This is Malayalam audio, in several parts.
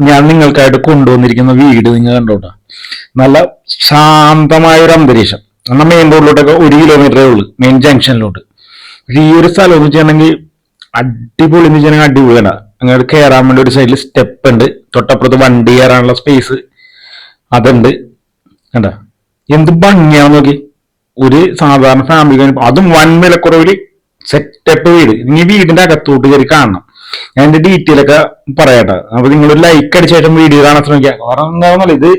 ഞാൻ നിങ്ങൾക്കായിട്ട് കൊണ്ടുവന്നിരിക്കുന്ന വീട് നിങ്ങൾ കണ്ടോട്ടോ. നല്ല ശാന്തമായ ഒരു അന്തരീക്ഷം. എന്നാൽ മെയിൻ റോഡിലോട്ടൊക്കെ ഒരു കിലോമീറ്ററേ ഉള്ളൂ മെയിൻ ജംഗ്ഷനിലോട്ട് പക്ഷെ ഈ ഒരു സ്ഥലം എന്ന് വെച്ചിട്ടുണ്ടെങ്കിൽ അടിപൊളി എന്ന് വെച്ചിട്ടുണ്ടെങ്കിൽ അടിപൊളിയാണ്. അങ്ങോട്ട് കയറാൻ വേണ്ടി ഒരു സൈഡിൽ സ്റ്റെപ്പ് ഉണ്ട്. തൊട്ടപ്പുറത്ത് വണ്ടി കയറാനുള്ള സ്പേസ് അതുണ്ട്. കണ്ട? എന്ത് ഭംഗിയാന്ന് നോക്കി. ഒരു സാധാരണ ഫാമിലി അതും വൻ വിലക്കുറവിൽ സെറ്റപ്പ് വീട്. നീ വീടിന്റെ അകത്തോട്ട് കയറി കാണണം. എന്റെ ഡീറ്റെയിൽ ഒക്കെ പറയട്ടെ. അപ്പൊ നിങ്ങൾ ഒരു ലൈക്ക് അടിച്ചായിട്ടും വീഡിയോ കാണാൻ ശ്രമിക്കുക. കാരണം എന്താണെന്നല്ല ഇത്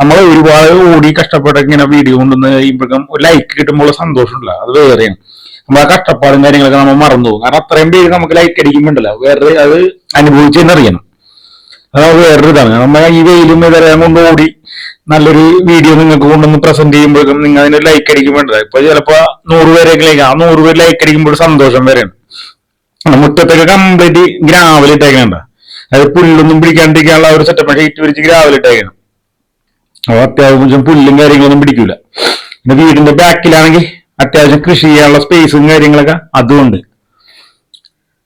നമ്മൾ ഒരുപാട് ഓടി കഷ്ടപ്പെട്ട് ഇങ്ങനെ വീഡിയോ കൊണ്ടുവന്ന് കഴിയുമ്പോഴേക്കും ഒരു ലൈക്ക് കിട്ടുമ്പോൾ സന്തോഷമില്ല അത് വേറെയാണ്. ആ കഷ്ടപ്പാടും കാര്യങ്ങളൊക്കെ നമ്മൾ മറന്നു പോകും. കാരണം അത്രയും പേര് നമുക്ക് ലൈക്ക് അടിക്കുമ്പോണ്ടല്ലോ. വേറെ അത് അനുഭവിച്ചെന്നറിയണം അത് വേറൊരു ഇതാണ്. നമ്മൾ ഈ വെയിലും ഇതെല്ലാം കൊണ്ട് നല്ലൊരു വീഡിയോ നിങ്ങൾക്ക് കൊണ്ടുവന്ന് പ്രസന്റ് ചെയ്യുമ്പോഴേക്കും നിങ്ങൾ അതിന് ലൈക്ക് അടിക്കുമ്പോണ്ടല്ലോ. ഇപ്പൊ ചിലപ്പോ നൂറ് ലൈക്ക് ആ നൂറ് പേര് ലൈക്ക് അടിക്കുമ്പോൾ സന്തോഷം വരെയാണ്. മുറ്റത്തൊക്കെ കംപ്ലീറ്റ് ഗ്രാവൽ ഇട്ടേക്കണ്ട അതായത് പുല്ലൊന്നും പിടിക്കാണ്ടിരിക്കാനുള്ള ഒരു സെറ്റപ്പ് ഷീറ്റ് വിരിച്ച് ഗ്രാവൽ ഇട്ടേക്കണം അപ്പൊ അത്യാവശ്യം പുല്ലും കാര്യങ്ങളൊന്നും പിടിക്കൂല. പിന്നെ വീടിന്റെ ബാക്കിലാണെങ്കിൽ അത്യാവശ്യം കൃഷി ചെയ്യാനുള്ള സ്പേസും കാര്യങ്ങളൊക്കെ അതുമുണ്ട്.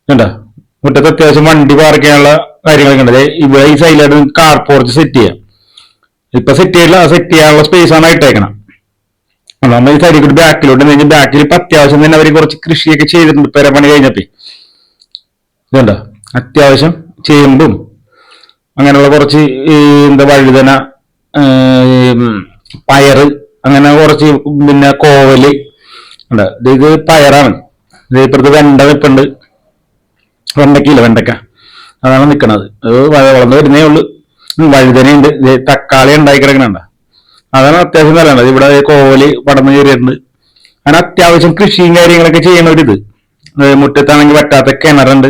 കണ്ടോ? മുറ്റത്ത് അത്യാവശ്യം വണ്ടി പാർക്ക് ചെയ്യാനുള്ള കാര്യങ്ങളൊക്കെ ഉണ്ട്. ഇവിടെ ഈ സൈഡിലായിട്ട് നിങ്ങൾക്ക് കാർ പോർച്ച് സെറ്റ് ചെയ്യാം. ഇപ്പൊ സെറ്റ് ചെയ്യില്ല സെറ്റ് ചെയ്യാനുള്ള സ്പേസ് ആണ് ഇട്ടേക്കണം നമ്മൾ ഈ സൈഡിൽ കൂടി ബാക്കിലോട്ട് കഴിഞ്ഞാൽ ബാക്കിൽ ഇപ്പൊ അത്യാവശ്യം തന്നെ അവർ കുറച്ച് കൃഷിയൊക്കെ ചെയ്തിട്ടുണ്ട്. പെരപ്പണി കഴിഞ്ഞപ്പോ. ഇതുണ്ടോ? അത്യാവശ്യം ചേമ്പും അങ്ങനെയുള്ള കുറച്ച് എന്താ വഴുതന പയർ അങ്ങനെ കുറച്ച് പിന്നെ കോവൽ ഉണ്ട്. ഇത് പയറാണ്. ഇത് ഇപ്പുറത്ത് വെണ്ട നിപ്പുണ്ട് വെണ്ടക്കയില്ല വെണ്ടക്ക. അതാണ് നിൽക്കണത് അത് വളർന്നു വരുന്നേ ഉള്ളൂ. വഴുതനയുണ്ട്. തക്കാളി ഉണ്ടായി കിടക്കണുണ്ട് അതാണ് അത്യാവശ്യം നല്ലത്. ഇവിടെ കോവൽ പടന്നു കയറിയിട്ടുണ്ട്. അങ്ങനെ അത്യാവശ്യം കൃഷിയും കാര്യങ്ങളൊക്കെ ചെയ്യണ ഒരിത് മുറ്റത്താണെങ്കിൽ പറ്റാത്ത കിണറുണ്ട്.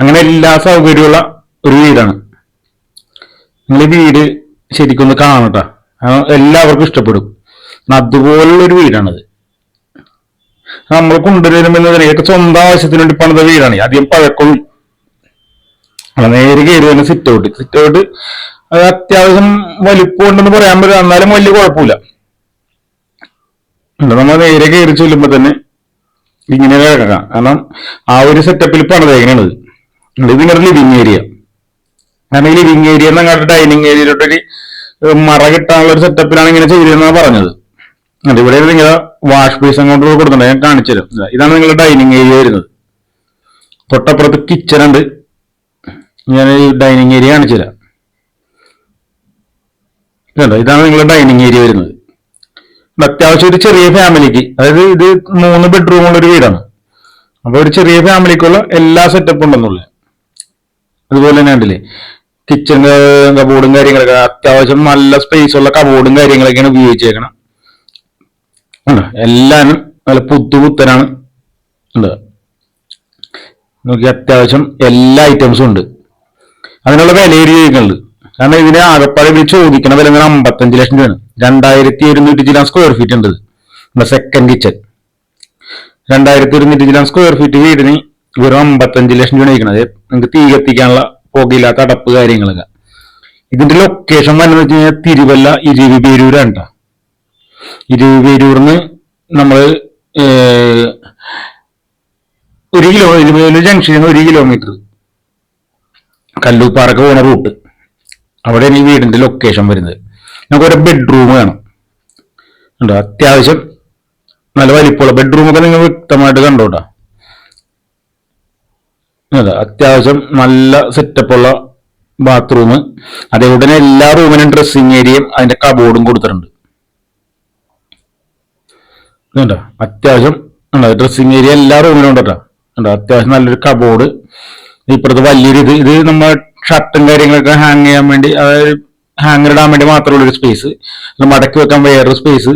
അങ്ങനെ എല്ലാ സൗകര്യമുള്ള ഒരു വീടാണ്. നിങ്ങൾ ഈ വീട് ശരിക്കും ഒന്ന് കാണട്ടാ. എല്ലാവർക്കും ഇഷ്ടപ്പെടും. അതുപോലുള്ള ഒരു വീടാണത്. നമ്മൾ കൊണ്ടുവരുമ്പോൾ ഏറ്റവും സ്വന്തം ആവശ്യത്തിന് വേണ്ടി പണിത വീടാണ്. അധികം പഴക്കം നേരെ കയറി തന്നെ സിറ്റ് ഔട്ട് സിറ്റ് ഔട്ട് അത് അത്യാവശ്യം വലിപ്പം ഉണ്ടെന്ന് പറയാൻ പറ്റില്ല. എന്നാലും വലിയ കുഴപ്പമില്ല. നമ്മൾ നേരെ കയറി ചൊല്ലുമ്പോൾ തന്നെ ഇങ്ങനെ കിടക്കാം. കാരണം ആ ഒരു സെറ്റപ്പിൽ പണിതേക്കണത് ഇത് നിങ്ങളുടെ ലിവിങ് ഏരിയ കാരണം ഈ ലിവിങ് ഏരിയ അങ്ങോട്ട് ഡൈനിങ് ഏരിയയിലോട്ടൊരു മറ കിട്ടാനുള്ള ഒരു സെറ്റപ്പിലാണ് ഇങ്ങനെ ചെയ്തതെന്നാണ് പറഞ്ഞത്. ഇവിടെ നിങ്ങൾ വാഷ് ബേസ് അങ്ങോട്ട് കൊടുക്കുന്നുണ്ട് ഞാൻ കാണിച്ചുതരാം ഇതാണ് നിങ്ങളുടെ ഡൈനിങ് ഏരിയ വരുന്നത്. തൊട്ടപ്പുറത്ത് കിച്ചൺ ഉണ്ട്. ഞാൻ ഈ ഡൈനിങ് ഏരിയ കാണിച്ചുതരാം കണ്ടോ? ഇതാണ് നിങ്ങളുടെ ഡൈനിങ് ഏരിയ വരുന്നത്. അത്യാവശ്യം ഒരു ചെറിയ ഫാമിലിക്ക് അതായത് ഇത് മൂന്ന് ബെഡ്റൂമുള്ള ഒരു വീടാണ്. അപ്പൊ ഒരു ചെറിയ ഫാമിലിക്കുള്ള എല്ലാ സെറ്റപ്പും ഉണ്ടെന്നുള്ളത് അതുപോലെ തന്നെ ഉണ്ടല്ലേ കിച്ചൺ കബോർഡും കാര്യങ്ങളൊക്കെ. അത്യാവശ്യം നല്ല സ്പേസ് ഉള്ള കബോർഡും കാര്യങ്ങളൊക്കെയാണ് ഉപയോഗിച്ചേക്കണം. എല്ലാം നല്ല പുത്തുപുത്തനാണ്. ഉണ്ട്. നോക്കി അത്യാവശ്യം എല്ലാ ഐറ്റംസും ഉണ്ട്. അതിനുള്ള വില ചോദിക്കുന്നുണ്ട് കാരണം ഇതിന് ആകപ്പാടെ ഇവിടെ ചോദിക്കണ വില എന്ന് അമ്പത്തഞ്ച് ലക്ഷം രൂപയാണ്. രണ്ടായിരത്തി ഒരുന്നൂറ്റി ചില സ്ക്വയർ ഫീറ്റ് ഉണ്ട് നമ്മുടെ സെക്കൻഡ് കിച്ചൺ രണ്ടായിരത്തി ഒരുന്നൂറ്റി ചില സ്ക്വയർ ഫീറ്റ് വീടിന് വെറും അമ്പത്തഞ്ച് ലക്ഷം രൂപ ചോദിക്കണത്. നിങ്ങൾക്ക് തീ കത്തിക്കാനുള്ള പുകയില്ലാത്ത അടപ്പ് കാര്യങ്ങളൊക്കെ. ഇതിന്റെ ലൊക്കേഷൻ വരുന്നത് വെച്ച് കഴിഞ്ഞാൽ തിരുവല്ല ഇരുവിപേരൂരാണ് ട്ടോ. ഇരുവിപേരൂർന്ന് നമ്മൾ ഒരു കിലോ ഇരുപത് ജംഗ്ഷനിൽ നിന്ന് ഒരു കിലോമീറ്റർ കല്ലൂപ്പാറക്ക് പോണ റൂട്ട്. അവിടെയാണ് ഈ വീടിന്റെ ലൊക്കേഷൻ വരുന്നത്. നമുക്ക് ഒരു ബെഡ്റൂം വേണം. ഉണ്ടോ അത്യാവശ്യം നല്ല വലിപ്പമുള്ള ബെഡ്റൂമൊക്കെ നിങ്ങൾ വ്യക്തമായിട്ട് കണ്ടോട്ടാ. അത്യാവശ്യം നല്ല സെറ്റപ്പുള്ള ബാത്റൂം അതേപോലെ തന്നെ എല്ലാ റൂമിനും ഡ്രസ്സിങ് ഏരിയയും അതിന്റെ കബോർഡും കൊടുത്തിട്ടുണ്ട്. കണ്ടോ അത്യാവശ്യം ഉണ്ടോ ഡ്രസ്സിങ് ഏരിയ എല്ലാ റൂമിലും ഉണ്ട് കേട്ടോ ഉണ്ടോ അത്യാവശ്യം നല്ലൊരു കബോർഡ് ഇപ്പുറത്ത് വലിയൊരു ഇത് ഇത് നമ്മൾ ഷർട്ടും കാര്യങ്ങളൊക്കെ ഹാങ് ചെയ്യാൻ വേണ്ടി അതായത് ഹാങ്ങർ ഇടാൻ വേണ്ടി മാത്രമുള്ള ഒരു സ്പേസ് മടക്കി വെക്കാൻ വേറൊരു സ്പേസ്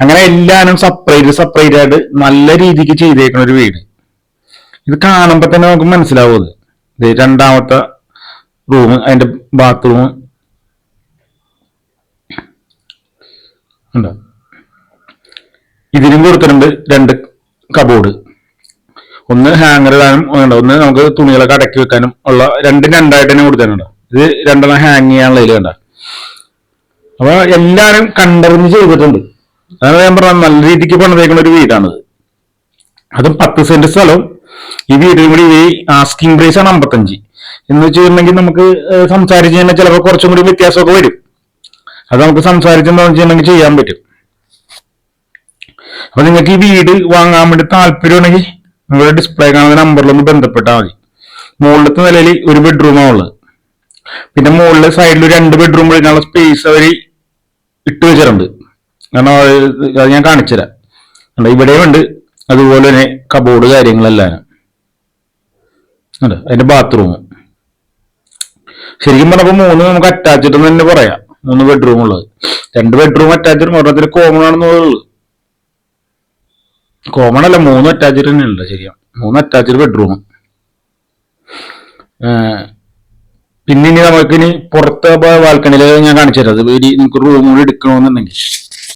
അങ്ങനെ എല്ലാവരും സെപ്പറേറ്റ് സെപ്പറേറ്റ് ആയിട്ട് നല്ല രീതിക്ക് ചെയ്തേക്കുന്ന ഒരു വീട്. ഇത് കാണുമ്പോ തന്നെ നമുക്ക് മനസ്സിലാവും ഇത് രണ്ടാമത്തെ റൂം അതിന്റെ ബാത്റൂം ഉണ്ടോ ഇതിനും കൊടുത്തിട്ടുണ്ട് രണ്ട് കബോർഡ് ഒന്ന് ഹാങ്ങർ ഇടാനും ഉണ്ട്. ഒന്ന് നമുക്ക് തുണികളൊക്കെ അടക്കി വെക്കാനും ഉള്ള രണ്ടും രണ്ടായിട്ട് തന്നെ കൊടുത്തിട്ടുണ്ട്. ഇത് രണ്ടെണ്ണം ഹാങ് ചെയ്യാനുള്ള ഇതിൽ അപ്പൊ എല്ലാരും കണ്ടറിഞ്ഞ് ചെയ്തിട്ടുണ്ട്. അതാണ് ഞാൻ പറഞ്ഞ നല്ല രീതിക്ക് പണിതേക്കുന്ന ഒരു വീടാണിത്. അതും പത്ത് സെന്റ് സ്ഥലവും ഈ വീടിനും കൂടി ഈ ആസ്കിംഗ് പ്രൈസ് ആണ് അമ്പത്തഞ്ച്. എന്ന് വെച്ചിട്ടുണ്ടെങ്കിൽ നമുക്ക് സംസാരിച്ച് കഴിഞ്ഞാൽ ചിലപ്പോൾ കുറച്ചും കൂടി വ്യത്യാസമൊക്കെ വരും. അത് നമുക്ക് സംസാരിച്ചെന്ന് വെച്ചിട്ടുണ്ടെങ്കിൽ ചെയ്യാൻ പറ്റും. അപ്പൊ നിങ്ങൾക്ക് ഈ വീട് വാങ്ങാൻ വേണ്ടി താല്പര്യമുണ്ടെങ്കിൽ നിങ്ങളുടെ ഡിസ്പ്ലേ കാണുന്ന നമ്പറിലൊന്ന് ബന്ധപ്പെട്ടാൽ മതി. മുകളിലത്തെ നിലയിൽ ഒരു ബെഡ്റൂമാണ് ഉള്ളത്. പിന്നെ മുകളിലെ സൈഡിൽ രണ്ട് ബെഡ്റൂം എടുക്കാനുള്ള സ്പേസ് അവർ ഇട്ട് വെച്ചിട്ടുണ്ട്. കാരണം അത് ഞാൻ കാണിച്ചുതരാം. കണ്ടോ ഇവിടെയുണ്ട് അതുപോലെ തന്നെ കബോർഡ് കാര്യങ്ങളെല്ലാം. അതിന്റെ ബാത്റൂം ശരിക്കും പറഞ്ഞപ്പോ മൂന്ന് നമുക്ക് അറ്റാച്ച്ഡ് എന്ന് തന്നെ പറയാം. മൂന്ന് ബെഡ്റൂം ഉള്ളത്. രണ്ട് ബെഡ്റൂം അറ്റാച്ച്ഡ് ഒരെണ്ണത്തിൽ കോമൺ ആണെന്ന് ഉള്ളത് കോമൺ അല്ല മൂന്ന് അറ്റാച്ച്ഡ് തന്നെ ഉണ്ട് ശരിയാ മൂന്ന് അറ്റാച്ച്ഡ് ബെഡ്റൂം പിന്നെ ഇനി നമുക്ക് ഇനി പുറത്തെ ബാൽക്കണിയിൽ ഞാൻ കാണിച്ചു തരാം അത് നിങ്ങൾക്ക് റൂം കൂടി എടുക്കണമെന്നുണ്ടെങ്കിൽ.